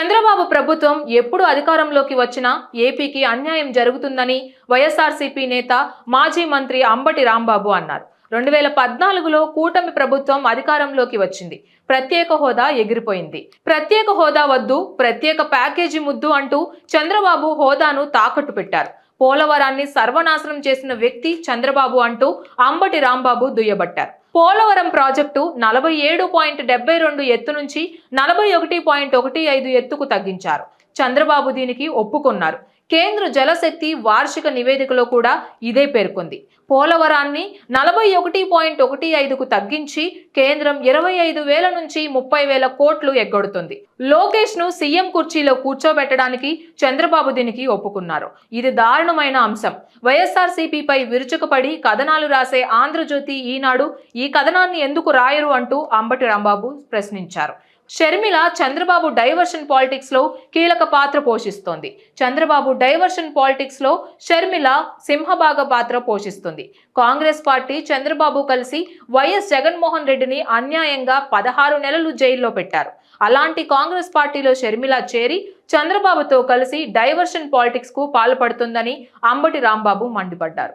చంద్రబాబు ప్రభుత్వం ఎప్పుడు అధికారంలోకి వచ్చినా ఏపీకి అన్యాయం జరుగుతుందని వైఎస్ఆర్సీపీ నేత మాజీ మంత్రి అంబటి రాంబాబు అన్నారు. రెండు వేల పద్నాలుగులో కూటమి ప్రభుత్వం అధికారంలోకి వచ్చింది. ప్రత్యేక హోదా ఎగిరిపోయింది. ప్రత్యేక హోదా వద్దు ప్రత్యేక ప్యాకేజీ ముద్దు అంటూ చంద్రబాబు హోదాను తాకట్టు పెట్టారు. పోలవరాన్ని సర్వనాశనం చేసిన వ్యక్తి చంద్రబాబు అంటూ అంబటి రాంబాబు దుయ్యబట్టారు. పోలవరం ప్రాజెక్టు నలభై ఏడు పాయింట్ డెబ్బై రెండు ఎత్తు నుంచి నలభై ఒకటి పాయింట్ ఒకటి ఐదు ఎత్తుకు తగ్గించారు. చంద్రబాబు దీనికి ఒప్పుకున్నారు. కేంద్ర జలశక్తి వార్షిక నివేదికలో కూడా ఇదే పేర్కొంది. పోలవరాన్ని నలభై ఒకటి పాయింట్ ఒకటి ఐదుకు తగ్గించి కేంద్రం ఇరవై ఐదు వేల నుంచి ముప్పై వేల కోట్లు ఎగ్గొడుతుంది. లోకేష్ను సీఎం కుర్చీలో కూర్చోబెట్టడానికి చంద్రబాబు దీనికి ఒప్పుకున్నారు. ఇది దారుణమైన అంశం. వైఎస్ఆర్సీపీపై విరుచుకుపడి కథనాలు రాసే ఆంధ్రజ్యోతి ఈనాడు ఈ కథనాన్ని ఎందుకు రాయరు అంటూ అంబటి రాంబాబు ప్రశ్నించారు. షర్మిల చంద్రబాబు డైవర్షన్ పాలిటిక్స్లో కీలక పాత్ర పోషిస్తోంది. చంద్రబాబు డైవర్షన్ పాలిటిక్స్లో షర్మిల సింహభాగ పాత్ర పోషిస్తుంది. కాంగ్రెస్ పార్టీ చంద్రబాబు కలిసి వైఎస్ జగన్మోహన్ రెడ్డిని అన్యాయంగా పదహారు నెలలు జైల్లో పెట్టారు. అలాంటి కాంగ్రెస్ పార్టీలో షర్మిల చేరి చంద్రబాబుతో కలిసి డైవర్షన్ పాలిటిక్స్కు పాల్పడుతుందని అంబటి రాంబాబు మండిపడ్డారు.